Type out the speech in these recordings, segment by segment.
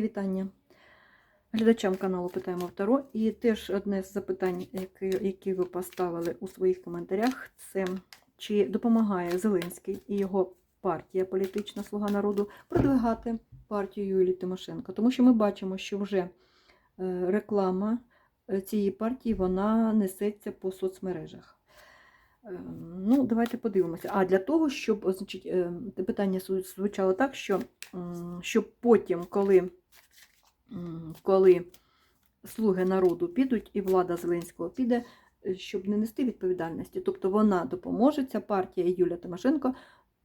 Вітання глядачам каналу Питаємо Второ. І теж одне з запитань, які, які ви поставили у своїх коментарях, це чи допомагає Зеленський і його партія політична Слуга народу продвигати партію Юлії Тимошенко. Тому що ми бачимо, що вже е, реклама е, цієї партії вона несеться по соцмережах. Е, Ну, давайте подивимося. А для того, щоб значить, питання звучало так, що щоб потім, коли, коли слуги народу підуть і влада Зеленського піде, е, щоб не нести відповідальності. Тобто вона допоможе, ця партія Юлія Тимошенко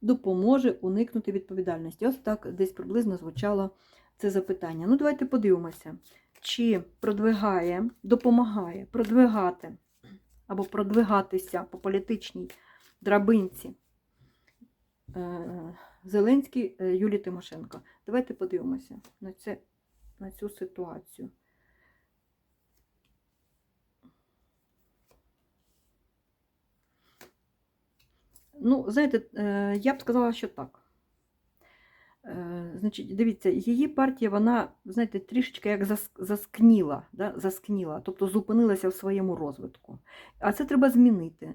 допоможе уникнути відповідальності. Ось так десь приблизно звучало це запитання. Ну, давайте подивимося, чи продвигає, допомагає продвигати або продвигатися по політичній драбинці е, Зеленський е, Юлії Тимошенко. Давайте подивимося на, це, на цю ситуацію. Ну, знаєте, е, я б сказала, що так. Е, Значить, дивіться, її партія, вона, знаєте, трішечки як заскніла, да? заскніла, тобто зупинилася в своєму розвитку. А це треба змінити.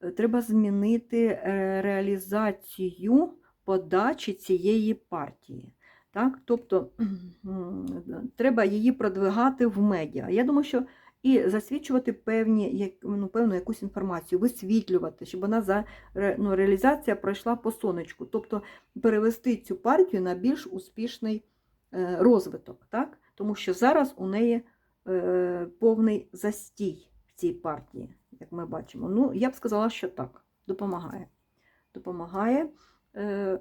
Е, Треба змінити реалізацію подачі цієї партії. Так? Тобто треба її продвигати в медіа. Я думаю, що і засвідчувати певні, ну, певну якусь інформацію, висвітлювати, щоб вона за ну, реалізація пройшла по сонечку. Тобто перевести цю партію на більш успішний е, розвиток. Так? Тому що зараз у неї е, повний застій в цій партії, як ми бачимо. Ну, я б сказала, що так, допомагає. Допомагає. Е,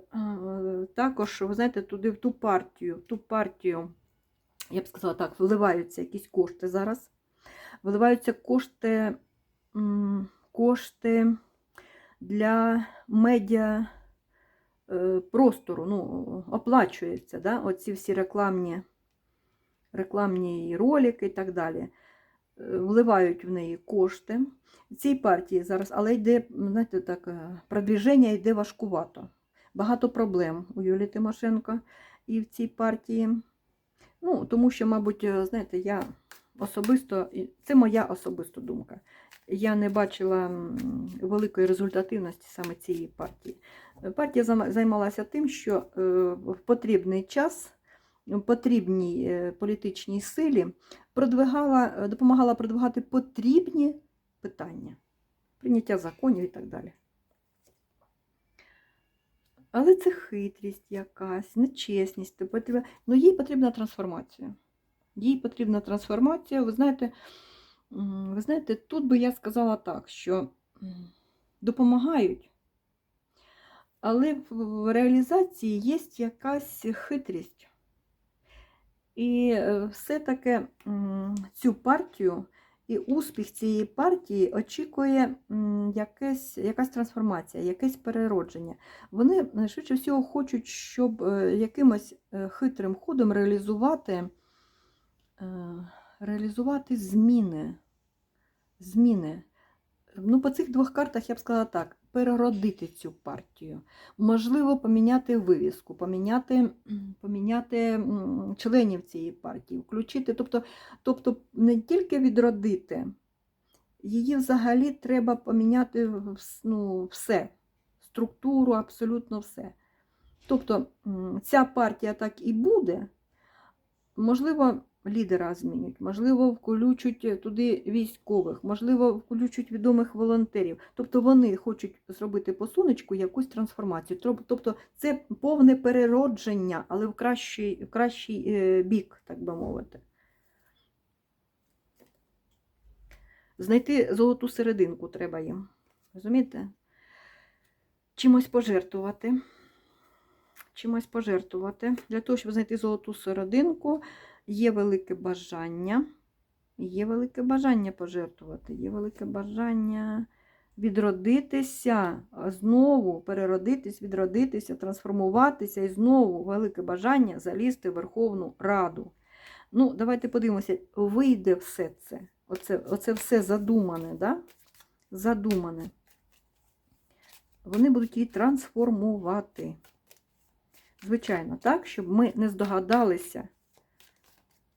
Також, ви знаєте, туди в ту партію, в ту партію, я б сказала так, вливаються якісь кошти зараз. Вливаються кошти, кошти для медіа е, простору, ну, оплачується, да? оці всі рекламні, рекламні ролики і так далі. Е, Вливають в неї кошти. Цій партії зараз, але йде, знаєте, так, продвіження йде важкувато. Багато проблем у Юлії Тимошенко і в цій партії. Ну, тому що, мабуть, е, знаєте, я особисто, це моя особиста думка. Я не бачила великої результативності саме цієї партії. Партія займалася тим, що е, в потрібний час, в потрібній е, політичній силі продвигала, допомагала продвигати потрібні питання, прийняття законів і так далі. Але це хитрість якась, нечесність. потрібна- Ну, їй потрібна трансформація. Їй потрібна трансформація. Ви знаєте, ви знаєте, тут би я сказала так, що допомагають, але в- в реалізації є якась хитрість. І е, все-таки цю партію і успіх цієї партії очікує якесь, якась трансформація, якесь переродження. Вони е, швидше всього хочуть, щоб е, якимось е, хитрим ходом реалізувати, реалізувати зміни. Зміни. Ну, по цих двох картах я б сказала так: переродити цю партію. Можливо, поміняти вивіску, поміняти, поміняти членів цієї партії, включити, тобто, тобто не тільки відродити, її взагалі треба поміняти ну, все, структуру, абсолютно все. Тобто ця партія так і буде, можливо, лідера змінять, можливо, включать туди військових, можливо, включать відомих волонтерів. Тобто вони хочуть зробити по сонечку якусь трансформацію. Тобто це повне переродження, але в кращий, в кращий е, бік, так би мовити. Знайти золоту серединку треба їм. Розумієте? Чимось пожертвувати. Чимось пожертвувати. Для того, щоб знайти золоту серединку, є велике бажання. Є велике бажання пожертвувати, є велике бажання відродитися, знову переродитись, відродитися, трансформуватися і знову велике бажання залізти в Верховну Раду. Ну, давайте подивимося, вийде все це. Оце, оце все задумане, да? задумане. Вони будуть її трансформувати. Звичайно, так, щоб ми не здогадалися,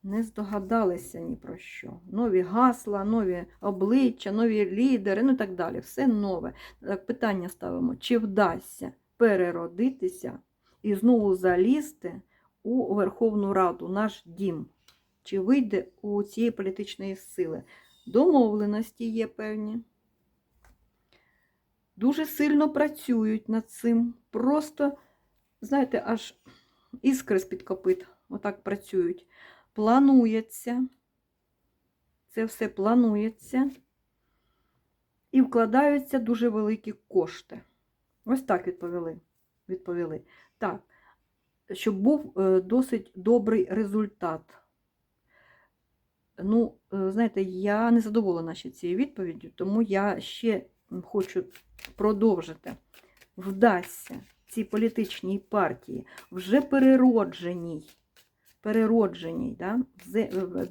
не здогадалися ні про що. Нові гасла, нові обличчя, нові лідери, ну і так далі. Все нове. Так, питання ставимо: чи вдасться переродитися і знову залізти у Верховну Раду, наш дім? Чи вийде у цієї політичної сили? Домовленості є певні. Дуже сильно працюють над цим. Просто, знаєте, аж іскри з-під копит отак працюють. Планується. Це все планується. І вкладаються дуже великі кошти. Ось так відповіли. відповіли. Так, щоб був е, досить добрий результат. Ну, е, знаєте, я не задоволена ще цією відповіддю, тому я ще хочу продовжити. Вдасться цій політичній партії, вже переродженій, переродженій, да?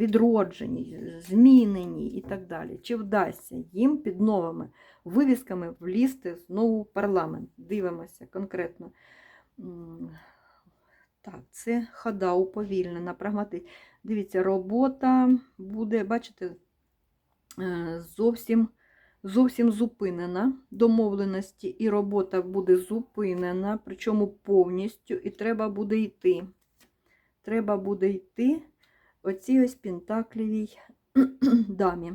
відродженій, зміненій і так далі. Чи вдасться їм під новими вивісками влізти знову в парламент? Дивимося конкретно. Так, це хода уповільнена, прагматична. Дивіться, робота буде, бачите, е, зовсім, зовсім зупинена. Домовленості і робота буде зупинена, причому повністю, і треба буде йти. Треба буде йти оцій ось пентаклівій дамі.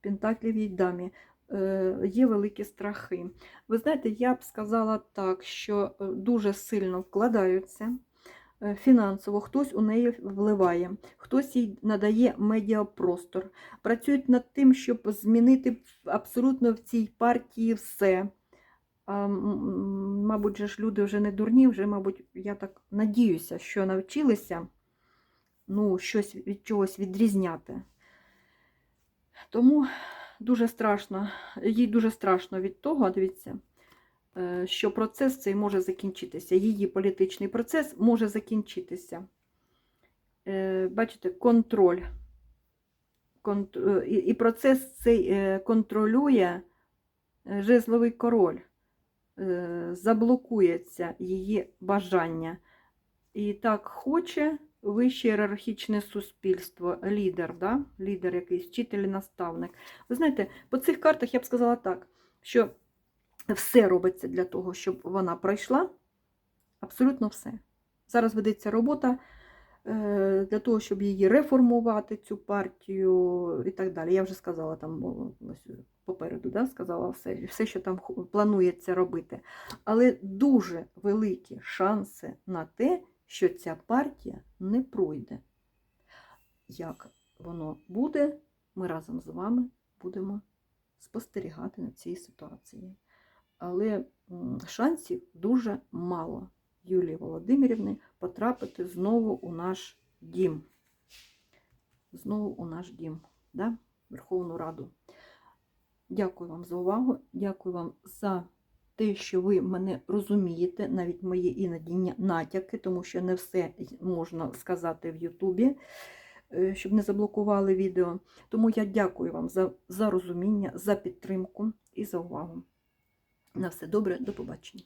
Пентаклівій дамі. Е, Є великі страхи. Ви знаєте, я б сказала так, що е, дуже сильно вкладаються е, фінансово, хтось у неї вливає, хтось їй надає медіапростор. Працюють над тим, щоб змінити абсолютно в цій партії все. Мабуть, ж люди вже не дурні, вже, мабуть, я так надіюся, що навчилися ну, щось від чогось відрізняти. Тому дуже страшно, їй дуже страшно від того, дивіться, е, що процес цей може закінчитися. Її політичний процес може закінчитися. Е, Бачите, контроль. Конт- е, І процес цей контролює жезловий король. Е, Заблокується її бажання. І так хоче вище ієрархічне суспільство, лідер, да? лідер якийсь, вчитель, наставник. Ви знаєте, по цих картах я б сказала так, що все робиться для того, щоб вона пройшла. Абсолютно все. Зараз ведеться робота е, для того, щоб її реформувати, цю партію і так далі. Я вже сказала там попереду, да, сказала все, все, що там планується робити. Але дуже великі шанси на те, що ця партія не пройде. Як воно буде, ми разом з вами будемо спостерігати на цій ситуації. Але шансів дуже мало Юлії Володимирівни потрапити знову у наш дім. Знову у наш дім, да? Верховну Раду. Дякую вам за увагу. Дякую вам за те, що ви мене розумієте, навіть мої іноді натяки, тому що не все можна сказати в Ютубі, е, щоб не заблокували відео. Тому я дякую вам за, за розуміння, за підтримку і за увагу. На все добре, до побачення.